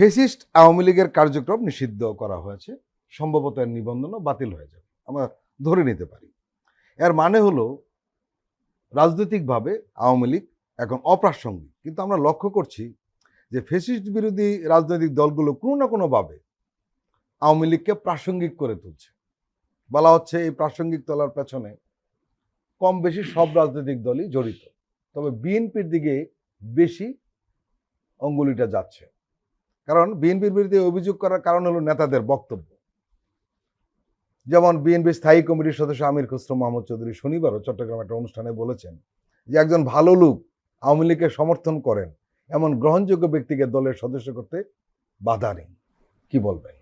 Fascist Awami লীগের কার্যক্রম নিষিদ্ধ করা হয়েছে, সম্ভবত এর নিবন্ধনও বাতিল হয়ে যাবে, আমরা ধরে নিতে পারি। এর মানে হলো, রাজনৈতিকভাবে আওয়ামী লীগ এখন অপ্রাসঙ্গিক, কিন্তু আমরা লক্ষ্য করছি যে ফেসিস্ট বিরোধী রাজনৈতিক দলগুলো কোনো না কোনোভাবে আওয়ামী লীগকে প্রাসঙ্গিক করে তুলছে। বলা হচ্ছে এই প্রাসঙ্গিক তোলার পেছনে কম বেশি সব রাজনৈতিক দলই জড়িত, তবে বিএনপির দিকে বেশি অঙ্গুলিটা যাচ্ছে। কারণ বিএনপির বিরুদ্ধে অভিযোগ করার কারণ হলো নেতাদের বক্তব্য। যেমন বিএনপি স্থায়ী কমিটির সদস্য আমির খসরু মাহমুদ চৌধুরী শনিবারও চট্টগ্রামে একটা অনুষ্ঠানে বলেছেন যে একজন ভালো লোক আওয়ামী লীগকে সমর্থন করেন, এমন গ্রহণযোগ্য ব্যক্তিকে দলের সদস্য করতে বাধা নেই। কি বলবেন?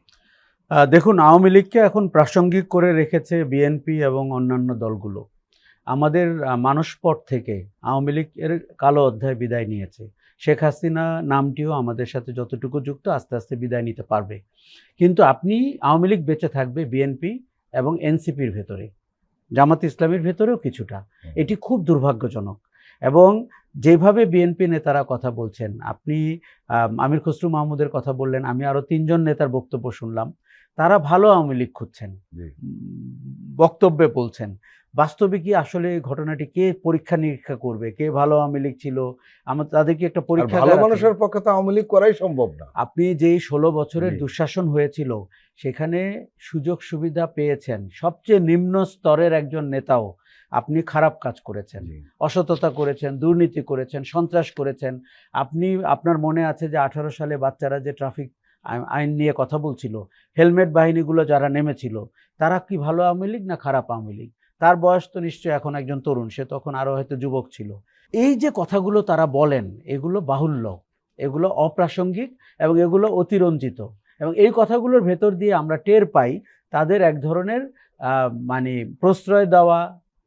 দেখুন, আওয়ামী লীগকে এখন প্রাসঙ্গিক করে রেখেছে বিএনপি এবং অন্যান্য দলগুলো। আমাদের মানসপট থেকে আওয়ামী লীগ এর কালো অধ্যায় বিদায় নিয়েছে। শেখ হাসিনা নামটিও আমাদের সাথে যতটুকু যুক্ত আস্তে আস্তে বিদায় নিতে পারবে। কিন্তু আপনি আওয়ামী লীগ বেঁচে থাকবে বিএনপি এবং এনসিপির ভেতরে। জামাত ইসলামের ভেতরেও কিছুটা। এটি খুব দুর্ভাগ্যজনক। এবং যেভাবে বিএনপি নেতারা কথা বলছেন আপনি আমির খসরু মাহমুদের কথা বললেন আমি আরও তিনজন নেতার বক্তব্য শুনলাম তারা ভালো আওয়ামী লীগ খুঁজছেন। বক্তব্যে বলছেন বাস্তবে কি আসলে এই ঘটনাটি কে পরীক্ষা নিরীক্ষা করবে? কে ভালো আওয়ামী লীগ ছিল? আমার তাদেরকে একটা পরীক্ষা ভালো মানুষের পক্ষে তো আওয়ামী লীগ করাই সম্ভব না। আপনি যেই ষোলো বছরের দুঃশাসন হয়েছিল সেখানে সুযোগ সুবিধা পেয়েছেন। সবচেয়ে নিম্ন স্তরের একজন নেতাও আপনি খারাপ কাজ করেছেন অসততা করেছেন দুর্নীতি করেছেন সন্ত্রাস করেছেন। আপনি আপনার মনে আছে যে আঠারো সালে বাচ্চারা যে ট্রাফিক আইন নিয়ে কথা বলছিল হেলমেট বাহিনীগুলো যারা নেমেছিল তারা কি ভালো আওয়ামী লীগ না খারাপ আওয়ামী লীগ? তার বয়স তো নিশ্চয়ই এখন একজন তরুণ, সে তখন আরও হয়তো যুবক ছিল। এই যে কথাগুলো তারা বলেন, এগুলো বাহুল্য এগুলো অপ্রাসঙ্গিক এবং এগুলো অতিরঞ্জিত এবং এই কথাগুলোর ভেতর দিয়ে আমরা টের পাই তাদের এক ধরনের মানে প্রশ্রয় দেওয়া,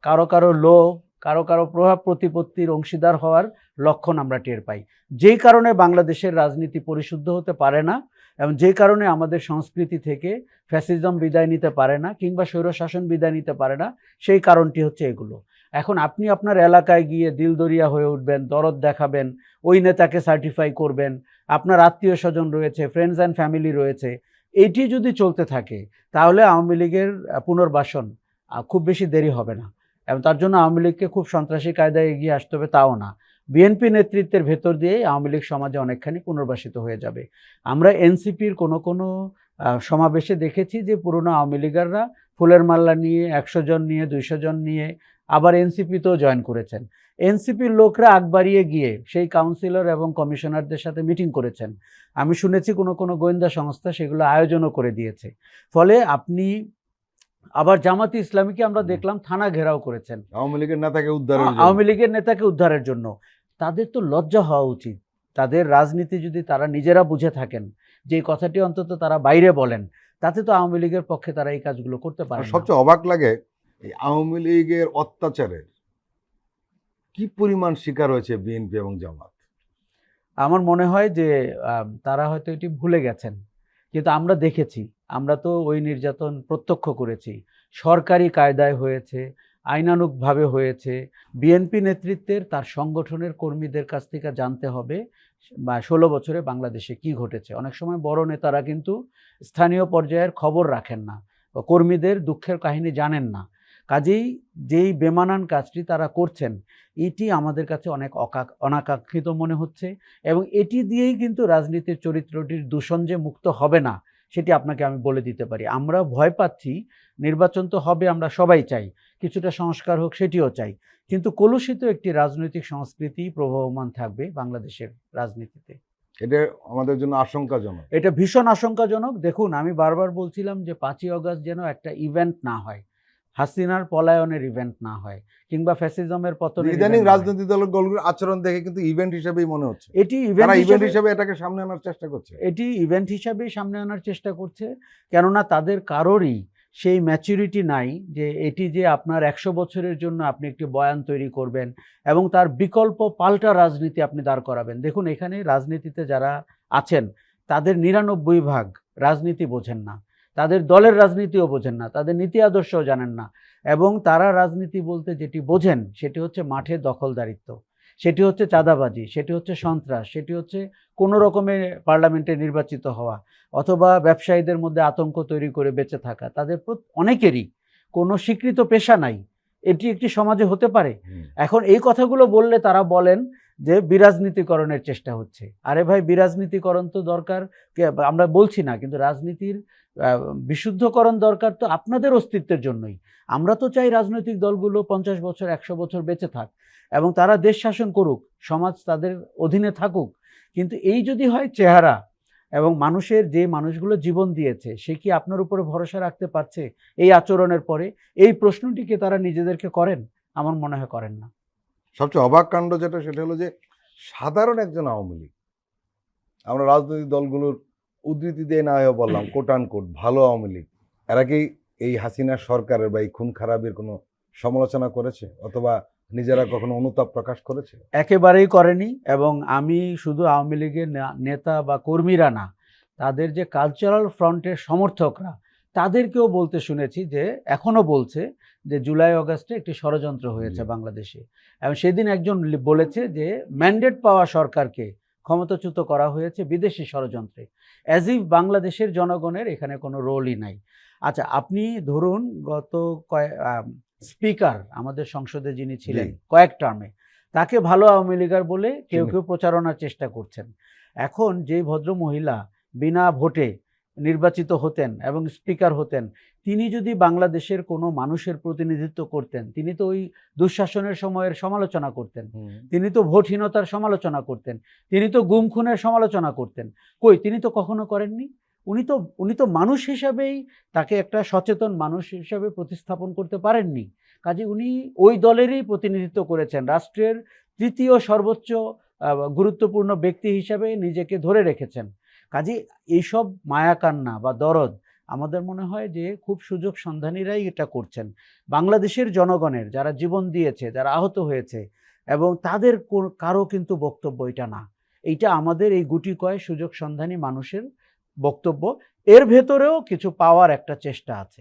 কারও কারও লোভ, কারও কারও প্রভাব প্রতিপত্তির অংশীদার হওয়ার লক্ষণ আমরা টের পাই। যেই কারণে বাংলাদেশের রাজনীতি পরিশুদ্ধ হতে পারে না এবং যে কারণে আমাদের সংস্কৃতি থেকে ফ্যাসিজম বিদায় নিতে পারে না কিংবা স্বৈরশাসন বিদায় নিতে পারে না, সেই কারণটি হচ্ছে এগুলো। এখন আপনি আপনার এলাকায় গিয়ে দিলদরিয়া হয়ে উঠবেন, দরদ দেখাবেন, ওই নেতাকে সার্টিফাই করবেন, আপনার আত্মীয় স্বজন রয়েছে ফ্রেন্ডস অ্যান্ড ফ্যামিলি রয়েছে, এটি যদি চলতে থাকে, তাহলে আওয়ামী লীগের পুনর্বাসন খুব বেশি দেরি হবে না। এবং তার জন্য আওয়ামী লীগকে খুব সন্ত্রাসী কায়দায় এগিয়ে আসতে হবে, তাও না। বিএনপি নেতৃত্বের ভেতর দিয়েই আওয়ামী লীগ সমাজে অনেকখানি পুনর্বাসিত হয়ে যাবে। আমরা এনসিপির কোনো কোনো সমাবেশে দেখেছি যে পুরনো আওয়ামী লীগাররা ফুলের মাল্লা নিয়ে একশো জন নিয়ে দুইশো জন নিয়ে আবার এনসিপিতেও জয়েন করেছেন। এনসিপির লোকরা আগ বাড়িয়ে গিয়ে সেই কাউন্সিলর এবং কমিশনারদের সাথে মিটিং করেছেন। আমি শুনেছি কোনো কোনো গোয়েন্দা সংস্থা সেগুলো আয়োজনও করে দিয়েছে। ফলে আপনি আবার জামাতি ইসলামীকে আমরা দেখলাম থানা ঘেরাও করেছেন। আওয়ামী লীগের নেতাকে উদ্ধার আওয়ামী লীগের নেতাকে উদ্ধারের জন্য। তাদের তো লজ্জা হওয়া উচিত। তাদের রাজনীতি যদি তারা নিজেরা বুঝে থাকেন যে কথাটি অন্তত তারা বাইরে বলেন তাতে তো আওয়ামী লীগের পক্ষে তারা এই কাজগুলো করতে পারে সবচেয়ে অবাক লাগে এই আওয়ামী লীগের অত্যাচারের কি পরিমাণ শিকার হয়েছে বিএনপি এবং জামাত? আমার মনে হয় যে তারা হয়তো এটি ভুলে গেছেন। কিন্তু আমরা দেখেছি আমরা তো ওই নির্যাতন প্রত্যক্ষ করেছি। সরকারি কায়দায় হয়েছে আইনানুগভাবে হয়েছে। বিএনপি নেতৃত্বের তার সংগঠনের কর্মীদের কাছ থেকে জানতে হবে, বা ষোলো বছরে বাংলাদেশে কি ঘটেছে। অনেক সময় বড় নেতারা কিন্তু স্থানীয় পর্যায়ের খবর রাখেন না, বা কর্মীদের দুঃখের কাহিনী জানেন না। কাজেই যেই বেমানান কাজটি তারা করছেন, এটি আমাদের কাছে অনেক অনাকাঙ্ক্ষিত মনে হচ্ছে, এবং এটি দিয়েই কিন্তু রাজনীতির চরিত্রটির দূষণ যে মুক্ত হবে না, সেটি আপনাকে আমি বলে দিতে পারি। আমরা ভয় পাচ্ছি, নির্বাচন তো হবে, আমরা সবাই চাই। কিছুটা সংস্কার হোক সেটিও চাই। কিন্তু কলুষিত একটি রাজনৈতিক সংস্কৃতি প্রবহমান থাকবে বাংলাদেশের রাজনীতিতে। এটা আমাদের জন্য আশঙ্কাজনক। এটা ভীষণ আশঙ্কাজনক। দেখুন আমি বারবার বলছিলাম যে পাঁচই অগাস্ট যেন একটা ইভেন্ট না হয় হাসিনার পলায়নের ইভেন্ট না হয় কিংবা ফ্যাসিজমের পতনের ইদানিং। রাজনৈতিক দলগুলোর আচরণ দেখে কিন্তু ইভেন্ট হিসেবেই মনে হচ্ছে। এটি ইভেন্ট হিসেবে এটাকে সামনে আনার চেষ্টা করছে। এটি ইভেন্ট হিসাবেই সামনে আনার চেষ্টা করছে কেননা তাদের কারোরই সেই ম্যাচুরিটি নাই যে এটি যে আপনার একশো বছরের জন্য আপনি একটি বয়ান তৈরি করবেন এবং তার বিকল্প পাল্টা রাজনীতি আপনি দাঁড় করাবেন। দেখুন, এখানে রাজনীতিতে যারা আছেন, তাদের নিরানব্বই ভাগ রাজনীতি বোঝেন না। তাদের দলের রাজনীতিও বোঝেন না, তাদের নীতি আদর্শও জানেন না এবং তারা রাজনীতি বলতে যেটি বোঝেন সেটি হচ্ছে মাঠে দখলদারিত্ব। সেটি হচ্ছে চাঁদাবাজি সেটি হচ্ছে সন্ত্রাস সেটি হচ্ছে কোনো রকমের পার্লামেন্টে নির্বাচিত হওয়া অথবা ব্যবসায়ীদের মধ্যে আতঙ্ক তৈরি করে বেঁচে থাকা। তাদের অনেকেরই কোনো স্বীকৃত পেশা নাই। এটি একটি সমাজে হতে পারে। এখন এই কথাগুলো বললে তারা বলেন যে বিরাজনীতিকরণের চেষ্টা হচ্ছে। আরে ভাই, বিরাজনীতিকরণ তো দরকার। আমরা বলছি না, কিন্তু রাজনীতির বিশুদ্ধকরণ দরকার তো আপনাদের অস্তিত্বের জন্যই। আমরা তো চাই রাজনৈতিক দলগুলো পঞ্চাশ বছর, একশো বছর বেঁচে থাক এবং তারা দেশ শাসন করুক, সমাজ তাদের অধীনে থাকুক। কিন্তু এই যদি হয় চেহারা এবং মানুষের যে মানুষগুলো জীবন দিয়েছে, সে কি আপনার উপরে ভরসা রাখতে পারছে এই আচরণের পরে? এই প্রশ্নটিকে তারা নিজেদেরকে করেন? আমার মনে হয় করেন না। সবচেয়ে অবাক কাণ্ড যেটা সেটা হলো যে সাধারণ একজন আওয়ামী লীগ আমরা রাজনৈতিক দলগুলোর উদ্ধৃতি দিয়ে না হয়ে বললাম কোটান কোট ভালো আওয়ামী লীগ এরা কি এই হাসিনা সরকারের বা এই খুন খারাপের কোনো সমালোচনা করেছে? অথবা নিজেরা কখনো অনুতাপ প্রকাশ করেছে? একেবারেই করেনি এবং আমি শুধু আওয়ামী লীগের নেতা বা কর্মীরা না তাদের যে কালচারাল ফ্রন্টের সমর্থকরা তাদেরকেও বলতে শুনেছি যে এখনও বলছে যে জুলাই অগাস্টে একটি ষড়যন্ত্র হয়েছে বাংলাদেশে। এবং সেদিন একজন বলেছে যে ম্যান্ডেট পাওয়া সরকারকে ক্ষমতাচ্যুত করা হয়েছে বিদেশি ষড়যন্ত্রে। অ্যাজ ইফ বাংলাদেশের জনগণের এখানে কোনো রোলই নাই। আচ্ছা আপনি ধরুন গত কয়েক স্পিকার আমাদের সংসদে যিনি ছিলেন কয়েক টার্মে তাকে ভালো আওয়ামী লীগার বলে কেউ কেউ প্রচারণার চেষ্টা করছেন। এখন যে ভদ্র মহিলা বিনা ভোটে নির্বাচিত হতেন এবং স্পিকার হতেন তিনি যদি বাংলাদেশের কোনো মানুষের প্রতিনিধিত্ব করতেন তিনি তো ওই দুঃশাসনের সময়ের সমালোচনা করতেন তিনি তো ভোটহীনতার সমালোচনা করতেন তিনি তো গুম খুনের সমালোচনা করতেন। কই তিনি তো কখনো করেননি? উনি তো উনি তো মানুষ হিসাবেই তাকে একটা সচেতন মানুষ হিসাবে প্রতিস্থাপন করতে পারেননি। কাজে উনি ওই দলেরই প্রতিনিধিত্ব করেছেন রাষ্ট্রের তৃতীয় সর্বোচ্চ গুরুত্বপূর্ণ ব্যক্তি হিসাবে নিজেকে ধরে রেখেছেন। কাজে এইসব মায়াকান্না বা দরদ আমাদের মনে হয় যে খুব সুযোগ সন্ধানীরাই এটা করছেন। বাংলাদেশের জনগণের যারা জীবন দিয়েছে, যারা আহত হয়েছে এবং তাদের কারও কিন্তু বক্তব্য এটা না। এইটা আমাদের এই গুটি কয় সুযোগ সন্ধানী মানুষের বক্তব্য। এর ভেতরেও কিছু পাওয়ার একটা চেষ্টা আছে।